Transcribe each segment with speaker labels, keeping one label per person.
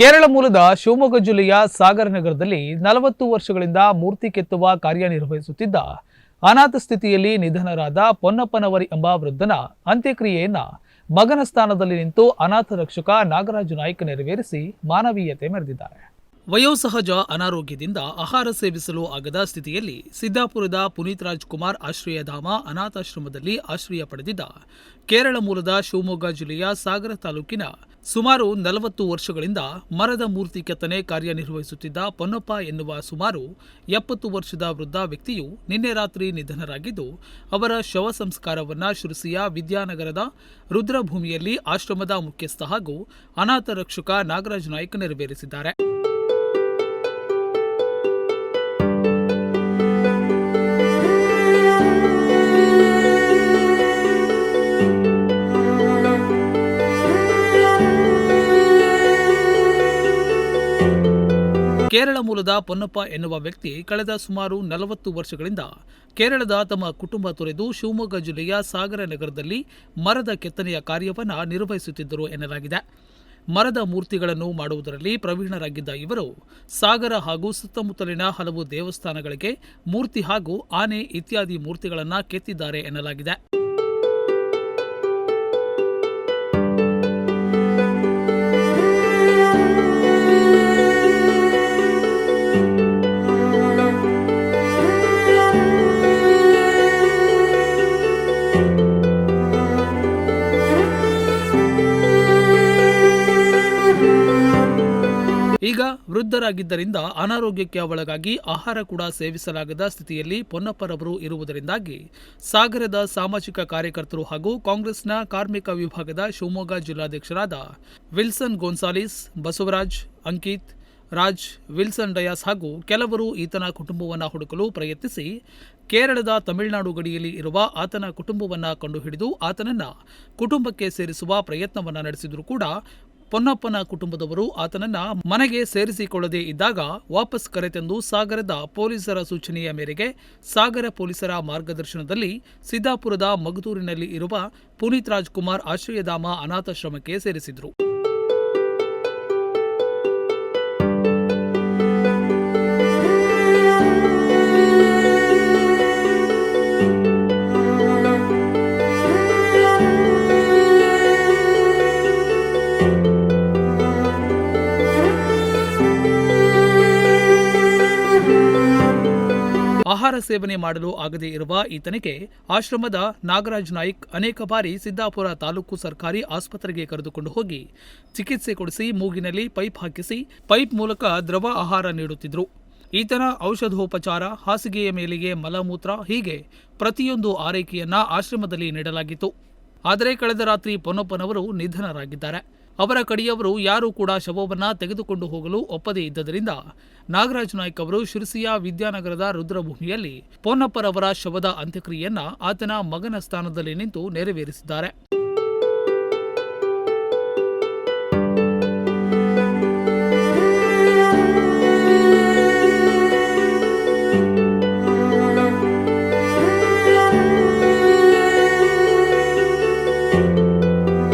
Speaker 1: ಕೇರಳ ಮೂಲದ ಶಿವಮೊಗ್ಗ ಜಿಲ್ಲೆಯ ಸಾಗರ ನಗರದಲ್ಲಿ ನಲವತ್ತು ವರ್ಷಗಳಿಂದ ಮೂರ್ತಿ ಕೆತ್ತುವ ಕಾರ್ಯನಿರ್ವಹಿಸುತ್ತಿದ್ದ ಅನಾಥ ಸ್ಥಿತಿಯಲ್ಲಿ ನಿಧನರಾದ ಪೊನ್ನಪ್ಪನವರಿ ಎಂಬ ವೃದ್ಧನ ಅಂತ್ಯಕ್ರಿಯೆಯನ್ನ ಮಗನ ಸ್ಥಾನದಲ್ಲಿ ನಿಂತು ಅನಾಥ ರಕ್ಷಕ ನಾಗರಾಜು ನಾಯ್ಕ ನೆರವೇರಿಸಿ ಮಾನವೀಯತೆ ಮೆರೆದಿದ್ದಾರೆ. ವಯೋಸಹಜ ಅನಾರೋಗ್ಯದಿಂದ ಆಹಾರ ಸೇವಿಸಲು ಆಗದ ಸ್ಥಿತಿಯಲ್ಲಿ ಸಿದ್ದಾಪುರದ ಪುನೀತ್ ರಾಜ್ಕುಮಾರ್ ಆಶ್ರಯಧಾಮ ಅನಾಥಾಶ್ರಮದಲ್ಲಿ ಆಶ್ರಯ ಪಡೆದಿದ್ದ ಕೇರಳ ಮೂಲದ ಶಿವಮೊಗ್ಗ ಜಿಲ್ಲೆಯ ಸಾಗರ ತಾಲೂಕಿನ ಸುಮಾರು ನಲವತ್ತು ವರ್ಷಗಳಿಂದ ಮರದ ಮೂರ್ತಿ ಕೆತ್ತನೆ ಕಾರ್ಯನಿರ್ವಹಿಸುತ್ತಿದ್ದ ಪೊನ್ನಪ್ಪ ಎನ್ನುವ ಸುಮಾರು ಎಪ್ಪತ್ತು ವರ್ಷದ ವೃದ್ಧ ವ್ಯಕ್ತಿಯು ನಿನ್ನೆ ರಾತ್ರಿ ನಿಧನರಾಗಿದ್ದು, ಅವರ ಶವ ಸಂಸ್ಕಾರವನ್ನು ಶಿರಸಿಯ ವಿದ್ಯಾನಗರದ ರುದ್ರಭೂಮಿಯಲ್ಲಿ ಆಶ್ರಮದ ಮುಖ್ಯಸ್ಥ ಹಾಗೂ ಅನಾಥ ರಕ್ಷಕ ನಾಗರಾಜ್ ನಾಯ್ಕ ನೆರವೇರಿಸಿದ್ದಾರೆ. ಕೇರಳ ಮೂಲದ ಪೊನ್ನಪ್ಪ ಎನ್ನುವ ವ್ಯಕ್ತಿ ಕಳೆದ ಸುಮಾರು ನಲವತ್ತು ವರ್ಷಗಳಿಂದ ಕೇರಳದ ತಮ್ಮ ಕುಟುಂಬ ತೊರೆದು ಶಿವಮೊಗ್ಗ ಜಿಲ್ಲೆಯ ಸಾಗರ ನಗರದಲ್ಲಿ ಮರದ ಕೆತ್ತನೆಯ ಕಾರ್ಯವನ್ನು ನಿರ್ವಹಿಸುತ್ತಿದ್ದರು ಎನ್ನಲಾಗಿದೆ. ಮರದ ಮೂರ್ತಿಗಳನ್ನು ಮಾಡುವುದರಲ್ಲಿ ಪ್ರವೀಣರಾಗಿದ್ದ ಇವರು ಸಾಗರ ಹಾಗೂ ಸುತ್ತಮುತ್ತಲಿನ ಹಲವು ದೇವಸ್ಥಾನಗಳಿಗೆ ಮೂರ್ತಿ ಹಾಗೂ ಆನೆ ಇತ್ಯಾದಿ ಮೂರ್ತಿಗಳನ್ನು ಕೆತ್ತಿದ್ದಾರೆ ಎನ್ನಲಾಗಿದೆ. ವೃದ್ಧರಾಗಿದ್ದರಿಂದ ಅನಾರೋಗ್ಯಕ್ಕೆ ಒಳಗಾಗಿ ಆಹಾರ ಕೂಡ ಸೇವಿಸಲಾಗದ ಸ್ಥಿತಿಯಲ್ಲಿ ಪೊನ್ನಪ್ಪರವರು ಇರುವುದರಿಂದಾಗಿ ಸಾಗರದ ಸಾಮಾಜಿಕ ಕಾರ್ಯಕರ್ತರು ಹಾಗೂ ಕಾಂಗ್ರೆಸ್ನ ಕಾರ್ಮಿಕ ವಿಭಾಗದ Shivamogga ಜಿಲ್ಲಾಧ್ಯಕ್ಷರಾದ Wilson Gonsalves, Basavaraj, Ankit, Raj, Wilson Dias ಹಾಗೂ ಕೆಲವರು ಈತನ ಕುಟುಂಬವನ್ನು ಹುಡುಕಲು ಪ್ರಯತ್ನಿಸಿ ಕೇರಳದ ತಮಿಳುನಾಡು ಗಡಿಯಲ್ಲಿ ಇರುವ ಆತನ ಕುಟುಂಬವನ್ನು ಕಂಡುಹಿಡಿದು ಆತನನ್ನ ಕುಟುಂಬಕ್ಕೆ ಸೇರಿಸುವ ಪ್ರಯತ್ನವನ್ನ ನಡೆಸಿದರೂ ಕೂಡ ಪೊನ್ನಪ್ಪನ ಕುಟುಂಬದವರು ಆತನನ್ನ ಮನೆಗೆ ಸೇರಿಸಿಕೊಳ್ಳದೇ ಇದ್ದಾಗ ವಾಪಸ್ ಕರೆತಂದು ಸಾಗರದ ಪೊಲೀಸರ ಸೂಚನೆಯ ಮೇರೆಗೆ ಸಾಗರ ಪೊಲೀಸರ ಮಾರ್ಗದರ್ಶನದಲ್ಲಿ ಸಿದ್ದಾಪುರದ ಮಗದೂರಿನಲ್ಲಿ ಇರುವ ಪುನೀತ್ ರಾಜ್ಕುಮಾರ್ ಆಶ್ರಯಧಾಮ ಅನಾಥಾಶ್ರಮಕ್ಕೆ ಸೇರಿಸಿದ್ರು. ಆಹಾರ ಸೇವನೆ ಮಾಡಲು ಆಗದೇ ಇರುವ ಈತನಿಗೆ ಆಶ್ರಮದ ನಾಗರಾಜ್ ನಾಯ್ಕ್ ಅನೇಕ ಬಾರಿ ಸಿದ್ದಾಪುರ ತಾಲೂಕು ಸರ್ಕಾರಿ ಆಸ್ಪತ್ರೆಗೆ ಕರೆದುಕೊಂಡು ಹೋಗಿ ಚಿಕಿತ್ಸೆ ಕೊಡಿಸಿ ಮೂಗಿನಲ್ಲಿ ಪೈಪ್ ಹಾಕಿಸಿ ಪೈಪ್ ಮೂಲಕ ದ್ರವ ಆಹಾರ ನೀಡುತ್ತಿದ್ದರು ಈತನ ಔಷಧೋಪಚಾರ, ಹಾಸಿಗೆಯ ಮೇಲಿಗೆ ಮಲಮೂತ್ರ ಹೀಗೆ ಪ್ರತಿಯೊಂದು ಆರೈಕೆಯನ್ನ ಆಶ್ರಮದಲ್ಲಿ ನೀಡಲಾಗಿತ್ತು. ಆದರೆ ಕಳೆದ ರಾತ್ರಿ ಪೊನ್ನಪ್ಪನವರು ನಿಧನರಾಗಿದ್ದಾರೆ. ಅವರ ಕಡೆಯವರು ಯಾರೂ ಕೂಡ ಶವವನ್ನು ತೆಗೆದುಕೊಂಡು ಹೋಗಲು ಒಪ್ಪದೇ ಇದ್ದರಿಂದ ನಾಗರಾಜ್ ನಾಯ್ಕ್ ಅವರು ಶಿರಸಿಯ ವಿದ್ಯಾನಗರದ ರುದ್ರಭೂಮಿಯಲ್ಲಿ ಪೊನ್ನಪ್ಪರವರ ಶವದ ಅಂತ್ಯಕ್ರಿಯೆಯನ್ನ ಆತನ ಮಗನ ಸ್ಥಾನದಲ್ಲಿ ನಿಂತು ನೆರವೇರಿಸಿದ್ದಾರೆ.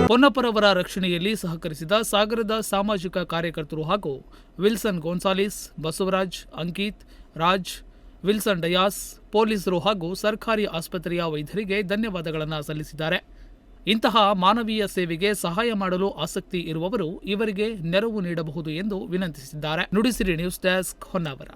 Speaker 1: ಪೊನ್ನಪ್ಪರವರ ರಕ್ಷಣೆಯಲ್ಲಿ ಸಹಕರಿಸಿದ ಸಾಗರದ ಸಾಮಾಜಿಕ ಕಾರ್ಯಕರ್ತರು ಹಾಗೂ Wilson Gonsalves, Basavaraj, Ankit, Raj, Wilson Dias, ಪೊಲೀಸರು ಹಾಗೂ ಸರ್ಕಾರಿ ಆಸ್ಪತ್ರೆಯ ವೈದ್ಯರಿಗೆ ಧನ್ಯವಾದಗಳನ್ನು ಸಲ್ಲಿಸಿದ್ದಾರೆ. ಇಂತಹ ಮಾನವೀಯ ಸೇವೆಗೆ ಸಹಾಯ ಮಾಡಲು ಆಸಕ್ತಿ ಇರುವವರು ಇವರಿಗೆ ನೆರವು ನೀಡಬಹುದು ಎಂದು ವಿನಂತಿಸಿದ್ದಾರೆ. Nudisiri news desk Honnavar.